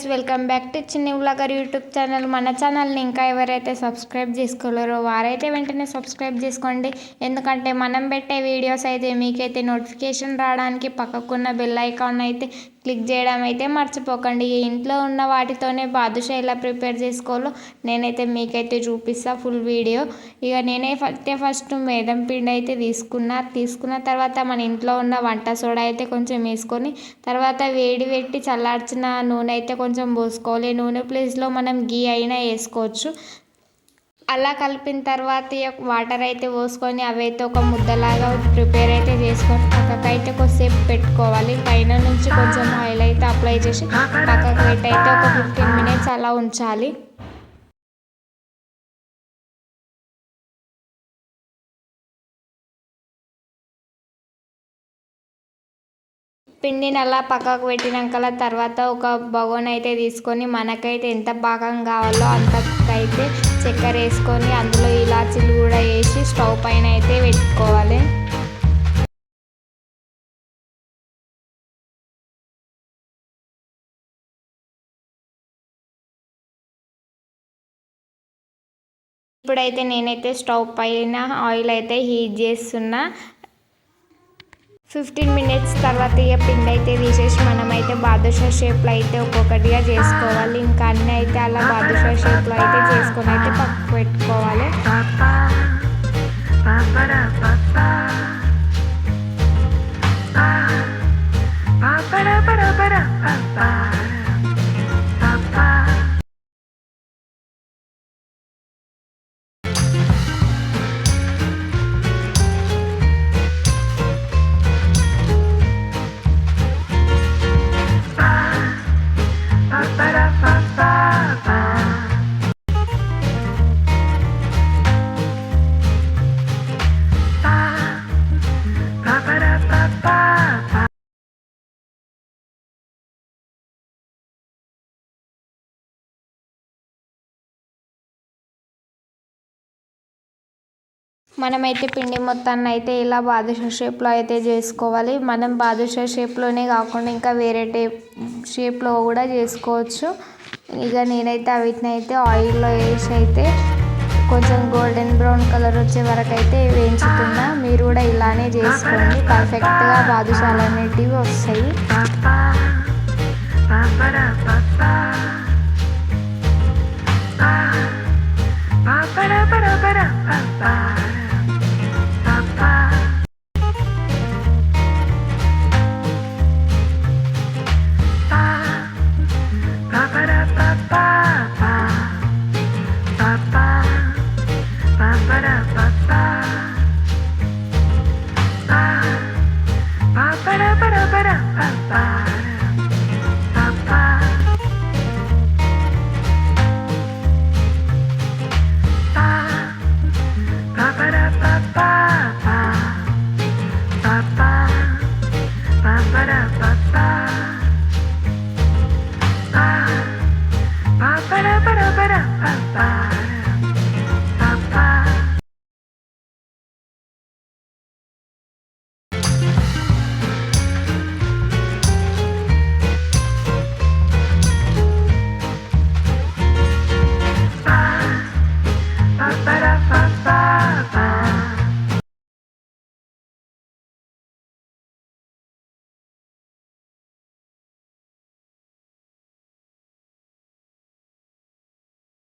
Guys welcome back to Chinni vlogger YouTube channel మన ఛానల్ని ఇంకా ఎవరైతే సబ్స్క్రైబ్ చేసుకోలేరో వారైతే వెంటనే సబ్స్క్రైబ్ చేసుకోండి. ఎందుకంటే మనం పెట్టే వీడియోస్ అయితే మీకైతే నోటిఫికేషన్ రావడానికి పక్కకున్న బెల్ ఐకాన్ అయితే క్లిక్ చేయడం అయితే మర్చిపోకండి. ఇంట్లో ఉన్న వాటితోనే బాదుషా ఎలా ప్రిపేర్ చేసుకోవాలో నేనైతే మీకైతే చూపిస్తా ఫుల్ వీడియో. ఇక నేనైతే ఫస్ట్ మేదం పిండి అయితే తీసుకున్నా. తీసుకున్న తర్వాత మన ఇంట్లో ఉన్న వంట సోడా అయితే కొంచెం వేసుకొని తర్వాత వేడి పెట్టి చల్లార్చిన నూనె అయితే కొంచెం పోసుకోవాలి. నూనె ప్లేస్లో మనం గీ అయినా వేసుకోవచ్చు. అలా కలిపిన తర్వాత వాటర్ అయితే పోసుకొని అవైతే ఒక ముద్దలాగా ప్రిపేర్ అయితే చేసుకొని పక్కకైతే కొద్దిసేపు పెట్టుకోవాలి పైన నుంచి కొంచెం ఆయిల్ అయితే అప్లై చేసి పక్కకు పెట్టి అయితే ఒక ఫిఫ్టీన్ మినిట్స్ అలా ఉంచాలి. పిండిని అలా పక్కకు పెట్టినాక తర్వాత ఒక బగోన్ అయితే తీసుకొని మనకైతే ఎంత పాకం కావాలో అంతకైతే చక్కెర వేసుకొని అందులో ఇలాచీలు కూడా వేసి స్టవ్ పైన ఇప్పుడైతే నేనైతే స్టవ్ పైన ఆయిల్ అయితే హీట్ చేస్తున్నా. ఫిఫ్టీన్ మినిట్స్ తర్వాత ఇక పిండి అయితే తీసేసి మనమైతే బాదుషా షేప్లో అయితే ఒక్కొక్కటిగా చేసుకోవాలి. ఇంకా అన్నీ అయితే అలా బాదుషా షేప్లో అయితే చేసుకొని అయితే పక్కకు పెట్టుకోవాలి. మనమైతే పిండి మొత్తాన్ని అయితే ఇలా బాదుషా షేప్లో అయితే చేసుకోవాలి. మనం బాదుషా షేప్లోనే కాకుండా ఇంకా వేరే టేప్ షేప్లో కూడా చేసుకోవచ్చు. ఇక నేనైతే వీటిని అయితే ఆయిల్లో వేసి అయితే కొంచెం గోల్డెన్ బ్రౌన్ కలర్ వచ్చే వరకు అయితే వేయించుతున్నా. మీరు కూడా ఇలానే చేసుకోండి. పర్ఫెక్ట్గా బాదుషాలు అనేటివి వస్తాయి. Bye.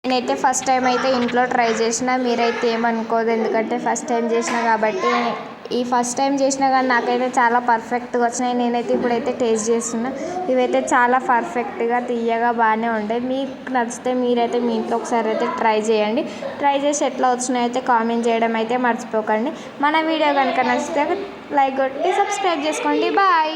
నేనైతే ఫస్ట్ టైం అయితే ఇంట్లో ట్రై చేసిన మీరైతే ఏమనుకోదు. ఎందుకంటే ఫస్ట్ టైం చేసిన కాబట్టి ఈ ఫస్ట్ టైం చేసినా కానీ నాకైతే చాలా పర్ఫెక్ట్గా వచ్చినాయి. నేనైతే ఇప్పుడైతే టేస్ట్ చేస్తున్నా. ఇవైతే చాలా పర్ఫెక్ట్గా తీయగా బాగానే ఉంటాయి. మీకు నచ్చితే మీరైతే మీ ఇంట్లో ఒకసారి అయితే ట్రై చేయండి. ట్రై చేసి ఎట్లా వచ్చినాయో అయితే కామెంట్ చేయడం అయితే మర్చిపోకండి. మన వీడియో కనుక నచ్చితే లైక్ కొట్టి సబ్స్క్రైబ్ చేసుకోండి. బాయ్!